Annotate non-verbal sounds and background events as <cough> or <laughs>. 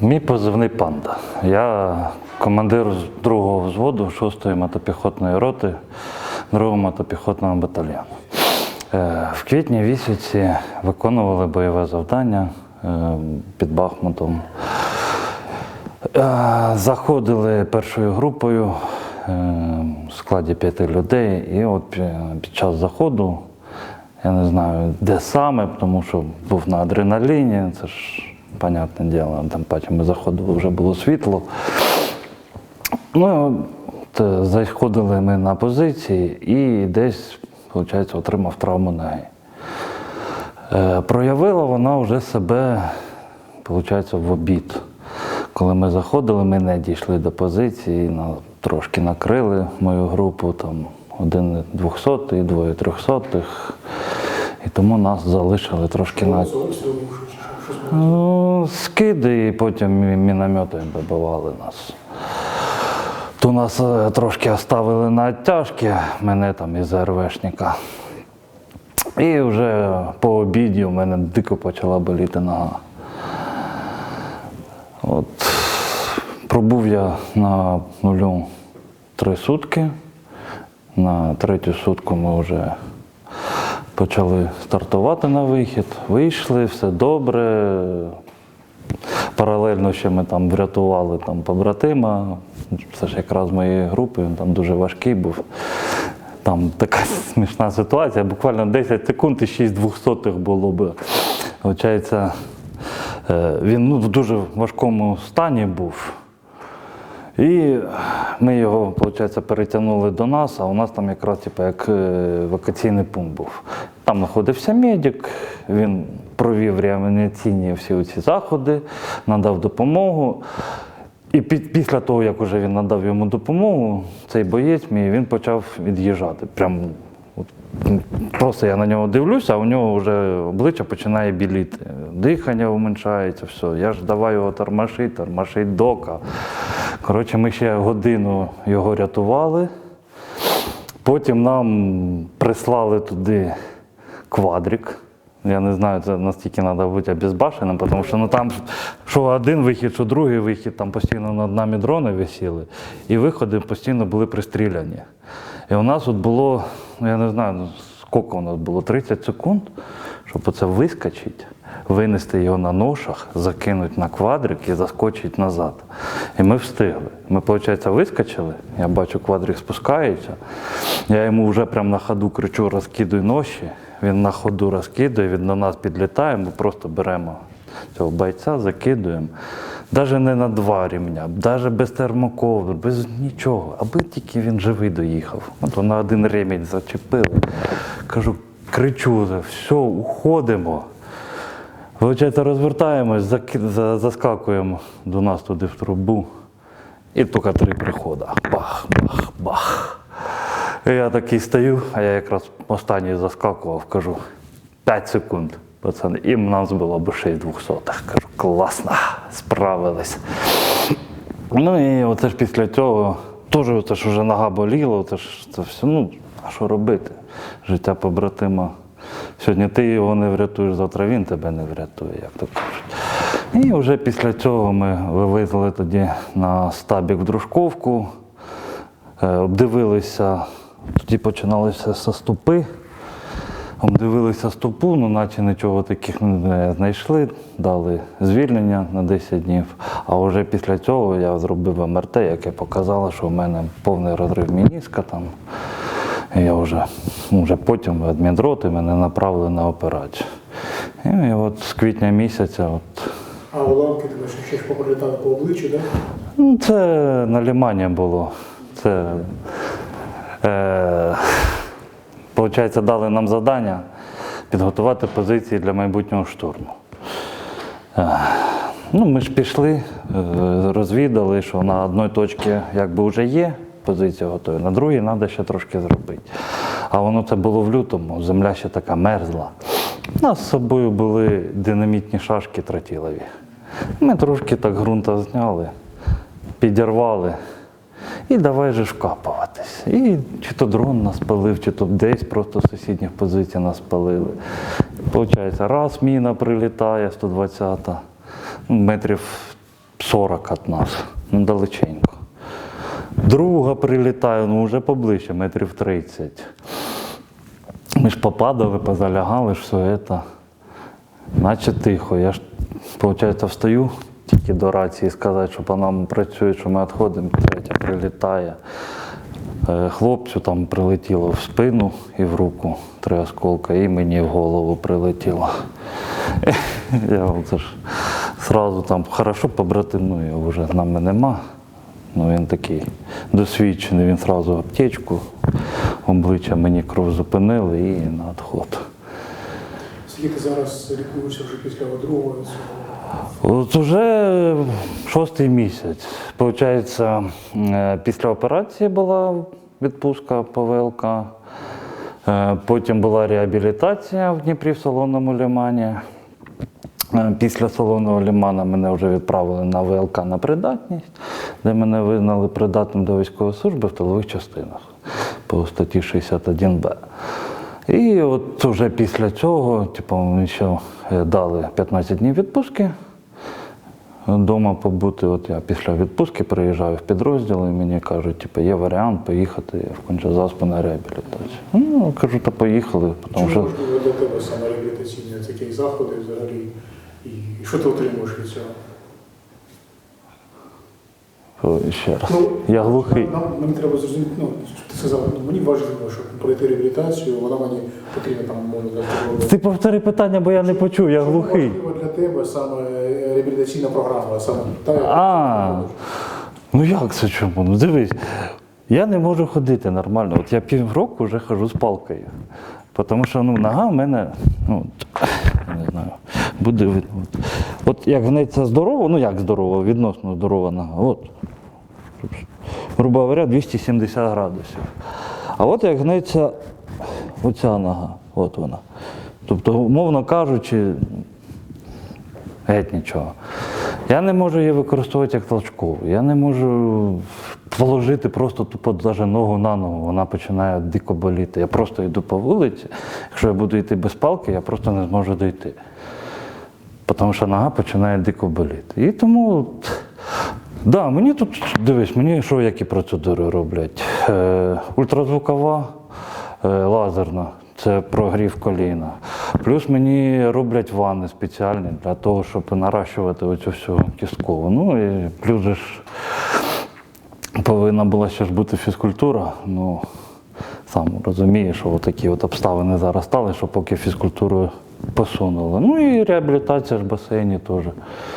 Мій позивний панда. Я командир другого взводу 6-ї мотопіхотної роти 2-го мотопіхотного батальйону. Е, В квітні місяці виконували бойове завдання е, під Бахмутом. Е, Заходили першою групою в складі п'яти людей, і от під час заходу, я не знаю, де саме, тому що був на адреналіні, це ж, понятне діло, там потім ми заходили, вже було світло. Ну, от, заходили ми на позиції і десь, виходить, отримав травму ноги. Е, Проявила вона вже себе, виходить, в обід. Коли ми заходили, ми не дійшли до позиції, на, трошки накрили мою групу, там один двохсотий, двоє трьохсотих. І тому нас залишили трошки на Ну, скиди і потім мі- міномети вибивали нас. То нас е, трошки оставили на оттяжки, мене там із РВшника. І вже по обіді у мене дико почала боліти нога. От, пробув я на нулю три сутки. На третю сутку ми вже почали стартувати на вихід. Вийшли, все добре. Паралельно ще ми там врятували там, побратима. Це ж якраз моєї групи, він там дуже важкий був. Там така <laughs> смішна ситуація, буквально 10 секунд і 6 двохсотих було б. Виходить, е, він ну, в дуже важкому стані був. І ми його, виходить, перетягнули до нас, а у нас там якраз типу, як е, вакаційний пункт був. Там знаходився медик, він провів реанімаційні всі ці заходи, надав допомогу. І пі- після того, як уже він надав йому допомогу, цей боєць мій він почав від'їжджати. Прям от, просто я на нього дивлюся, а у нього вже обличчя починає біліти. Дихання уменшається, все. Я ж давай його тормошить, тормошить дока. Коротше, ми ще годину його рятували. Потім нам прислали туди квадрик. Я не знаю, це настільки треба бути обезбашеним, тому що ну, там що один вихід, що другий вихід, там постійно над нами дрони висіли, і виходи постійно були пристріляні. І у нас от було, ну я не знаю, ну, скільки у нас було, 30 секунд, щоб оце вискочити, винести його на ношах, закинути на квадрик і заскочити назад. І ми встигли. Ми, виходить, вискочили, я бачу, квадрик спускається. Я йому вже прямо на ходу кричу, розкидуй ноші. Він на ходу розкидує, він на нас підлітає, ми просто беремо цього бойця, закидуємо. Навіть не на два рівня, навіть без термоковдр, без нічого, аби тільки він живий доїхав. От на один ремінь зачепили. Кажу, кричу, все, уходимо. Виходить, розвертаємось, заскакуємо до нас туди в трубу. І тільки три приходи. Бах, бах, бах. Я такий стою, а я якраз останній заскакував, кажу, 5 секунд, пацани. І в нас було б 6 двохсотих. Кажу, класно, справились. Ну і оце ж після цього, теж оце ж вже нога боліла, це ж це все, ну, а що робити? Життя побратима. Сьогодні ти його не врятуєш, завтра він тебе не врятує, як то кажуть. І вже після цього ми вивезли тоді на стабік в Дружковку, е, обдивилися, тоді починалися заступи. Обдивилися стопу, ну наче нічого таких не знайшли, дали звільнення на 10 днів. А вже після цього я зробив МРТ, яке показало, що в мене повний розрив мініска там. І я вже, вже потім в адмінроти мене направили на операцію. І от з квітня місяця, от, А уламки тебе ще, ще поприлітали по обличчю, так? ну, це на лімані було. Це, е, Получається, дали нам завдання підготувати позиції для майбутнього штурму. Е, Ну, ми ж пішли, е, розвідали, що на одній точці якби вже є позиція готова, на другій треба ще трошки зробити. А воно це було в лютому, земля ще така мерзла. У нас з собою були динамітні шашки тротілові. Ми трошки так ґрунта зняли, підірвали. І давай же вкапуватись. І чи то дрон нас палив, чи то десь просто з сусідніх позицій нас палили. Получається, раз міна прилітає, 120-та, ну, метрів 40 від нас, ну далеченько. Друга прилітає, ну вже поближче, метрів 30. Ми ж попадали, позалягали, все це. Наче тихо. Я ж, виходить, встаю тільки до рації сказати, що по нам працює, що ми відходимо, третя прилітає. Е, Хлопцю там прилетіло в спину і в руку три осколка, і мені в голову прилетіло. <laughs> Я оце ж зразу там хорошо побратим, ну вже з нами нема. Ну він такий досвідчений, він зразу аптечку, обличчя мені кров зупинили і на відход. Скільки зараз лікуєшся вже після другого? От уже шостий місяць. Получається, е, після операції була відпустка по ВЛК. Е, Потім була реабілітація в Дніпрі в Солоному лимані. Е, Після Солоного лимана мене вже відправили на ВЛК на придатність, де мене визнали придатним до військової служби в тилових частинах по статті 61Б. І от вже після цього, типу, мені ще дали 15 днів відпустки. Дома побути, от я після відпустки приїжджаю в підрозділ і мені кажуть, типу, є варіант поїхати в Конча-Заспу на реабілітацію. Ну, кажу, та поїхали, тому Чому що важливо для тебе саме реабілітаційні такі заходи взагалі? І що ти отримуєш від цього? О, ще раз. Ну, Я глухий. Нам, мені треба зрозуміти, ну, ти сказав, ну, мені важливо, щоб пройти реабілітацію, вона мені потрібна там, може, Ти повтори питання, бо я не почув, я глухий. важлива тебе саме реабілітаційна програма, саме та, А, ну як це чому? Ну дивись, я не можу ходити нормально. От я півроку вже хожу з палкою. Тому що ну, нога в мене, ну, не знаю, буде видно. От, от як гнеться здорово, ну як здорово, відносно здорова нога. От. Грубо говоря, 270 градусів. А от як гнеться оця нога, от вона. Тобто, умовно кажучи, Геть нічого. Я не можу її використовувати як толчкову. Я не можу положити просто тупо даже ногу на ногу, вона починає дико боліти. Я просто йду по вулиці. Якщо я буду йти без палки, я просто не зможу дойти. Тому що нога починає дико боліти. І тому, да, мені тут, дивись, мені що які процедури роблять? Е, ультразвукова, е, лазерна. Це прогрів коліна. Плюс мені роблять ванни спеціальні для того, щоб наращувати оцю всю кісткову. Ну і плюс же ж повинна була ще ж бути фізкультура. Ну, сам розумієш, що такі от обставини зараз стали, що поки фізкультуру посунули. Ну і реабілітація ж в басейні теж.